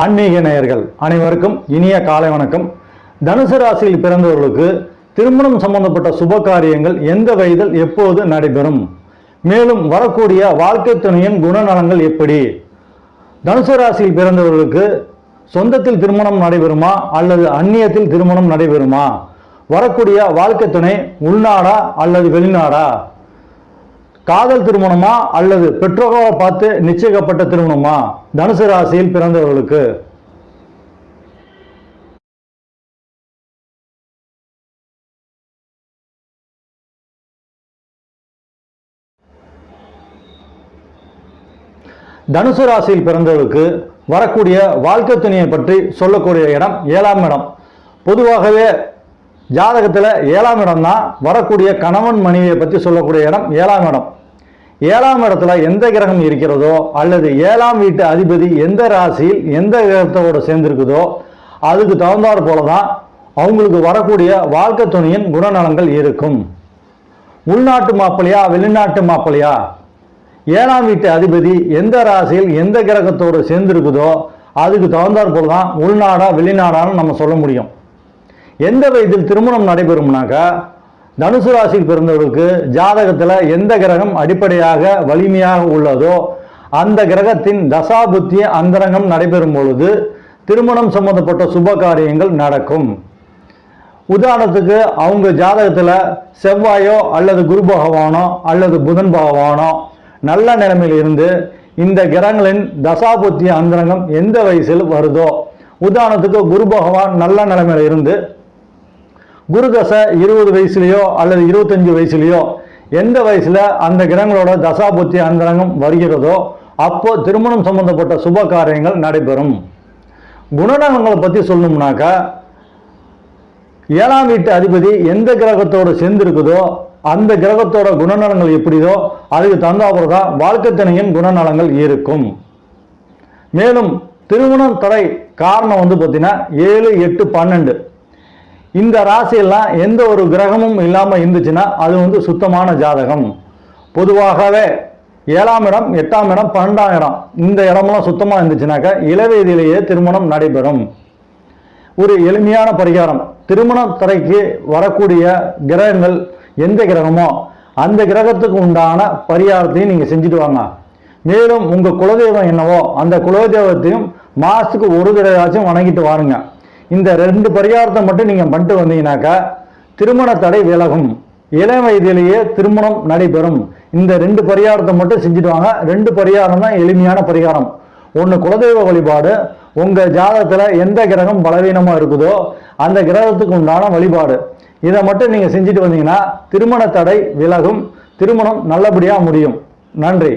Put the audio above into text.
ஆன்மீக நேயர்கள் அனைவருக்கும் இனிய காலை வணக்கம். தனுசு ராசியில் பிறந்தவர்களுக்கு திருமணம் சம்பந்தப்பட்ட சுப காரியங்கள் எந்த வயதில் எப்போது நடைபெறும்? மேலும் வரக்கூடிய வாழ்க்கை துணையின் குணநலங்கள் எப்படி? தனுசு ராசியில் பிறந்தவர்களுக்கு சொந்தத்தில் திருமணம் நடைபெறுமா அல்லது அந்நியத்தில் திருமணம் நடைபெறுமா? வரக்கூடிய வாழ்க்கை துணை உள்நாடா அல்லது வெளிநாடா? காதல் திருமணமா அல்லது பெற்றோரை பார்த்து நிச்சயிக்கப்பட்ட திருமணமா? தனுசு ராசியில் பிறந்தவர்களுக்கு. தனுசு ராசியில் பிறந்தவர்களுக்கு வரக்கூடிய வாழ்க்கை துணையை பற்றி சொல்லக்கூடிய இடம் ஏழாம் இடம். பொதுவாகவே ஜாதகத்தில் ஏழாம் இடம் தான் வரக்கூடிய கணவன் மனைவியை பற்றி சொல்லக்கூடிய இடம் ஏழாம் இடம். ஏழாம் இடத்துல எந்த கிரகம் இருக்கிறதோ அல்லது ஏழாம் வீட்டு அதிபதி எந்த ராசியில் எந்த கிரகத்தோடு சேர்ந்திருக்குதோ அதுக்கு தகுந்தாற் போல தான் அவங்களுக்கு வரக்கூடிய வாழ்க்கை துணியின் குணநலங்கள் இருக்கும். உள்நாட்டு மாப்பிள்ளையா வெளிநாட்டு மாப்பிள்ளையா? ஏழாம் வீட்டு அதிபதி எந்த ராசியில் எந்த கிரகத்தோடு சேர்ந்திருக்குதோ அதுக்கு தகுந்தாற் போல தான் உள்நாடா வெளிநாடான்னு நம்ம சொல்ல முடியும். எந்த வயதில் திருமணம் நடைபெறும்னாக்கா தனுசு ராசியில் பிறந்தவர்களுக்கு ஜாதகத்தில் எந்த கிரகம் அடிப்படையாக வலிமையாக உள்ளதோ அந்த கிரகத்தின் தசாபுத்திய அந்தரங்கம் நடைபெறும் பொழுது திருமணம் சம்பந்தப்பட்ட சுப காரியங்கள் நடக்கும். உதாரணத்துக்கு அவங்க ஜாதகத்தில் செவ்வாயோ அல்லது குரு பகவானோ அல்லது புதன் பகவானோ நல்ல நிலைமையில் இருந்து இந்த கிரகங்களின் தசாபுத்திய அந்தரங்கம் எந்த வயசில் வருதோ உதாரணத்துக்கு குரு பகவான் நல்ல நிலைமையில் இருந்து குரு தசை இருபது வயசுலேயோ அல்லது இருபத்தஞ்சு வயசுலேயோ எந்த வயசில் அந்த கிரகங்களோட தசாபுத்தி அந்தரங்கம் வருகிறதோ அப்போ திருமணம் சம்பந்தப்பட்ட சுப காரியங்கள் நடைபெறும். குணநலங்களை பற்றி சொல்லணும்னாக்கா ஏழாம் வீட்டு அதிபதி எந்த கிரகத்தோடு சேர்ந்திருக்குதோ அந்த கிரகத்தோட குணநலங்கள் எப்படிதோ அதுக்கு தந்தாப்புறம் தான் வாழ்க்கை குணநலங்கள் இருக்கும். மேலும் திருமணம் தடை காரணம் வந்து பார்த்தீங்கன்னா ஏழு எட்டு பன்னெண்டு. இந்த ராசியெல்லாம் எந்த ஒரு கிரகமும் இல்லாமல் இருந்துச்சுன்னா அது வந்து சுத்தமான ஜாதகம். பொதுவாகவே ஏழாம் இடம் எட்டாம் இடம் பன்னெண்டாம் இடம் இந்த இடமெல்லாம் சுத்தமாக இருந்துச்சுனாக்கா இளவயதிலேயே திருமணம் நடைபெறும். ஒரு எளிமையான பரிகாரம். திருமண தடைக்கு வரக்கூடிய கிரகங்கள் எந்த கிரகமோ அந்த கிரகத்துக்கு உண்டான பரிகாரத்தையும் நீங்கள் செஞ்சுட்டு வாங்க. மேலும் உங்கள் குலதெய்வம் என்னவோ அந்த குலதெய்வத்தையும் மாதத்துக்கு ஒரு தடவையாச்சும் வணங்கிட்டு வாருங்க. இந்த ரெண்டு பரிகாரத்தை மட்டும் நீங்கள் பண்ணிட்டு வந்தீங்கன்னாக்கா திருமண தடை விலகும். இளம் வயதிலேயே திருமணம் நடைபெறும். இந்த ரெண்டு பரிகாரத்தை மட்டும் செஞ்சுட்டு வாங்க. ரெண்டு பரிகாரம் தான் எளிமையான பரிகாரம். ஒன்று குலதெய்வ வழிபாடு உங்கள் ஜாதகத்தில் எந்த கிரகம் பலவீனமாக இருக்குதோ அந்த கிரகத்துக்கு உண்டான வழிபாடு. இதை மட்டும் நீங்கள் செஞ்சுட்டு வந்தீங்கன்னா திருமண தடை விலகும். திருமணம் நல்லபடியாக முடியும். நன்றி.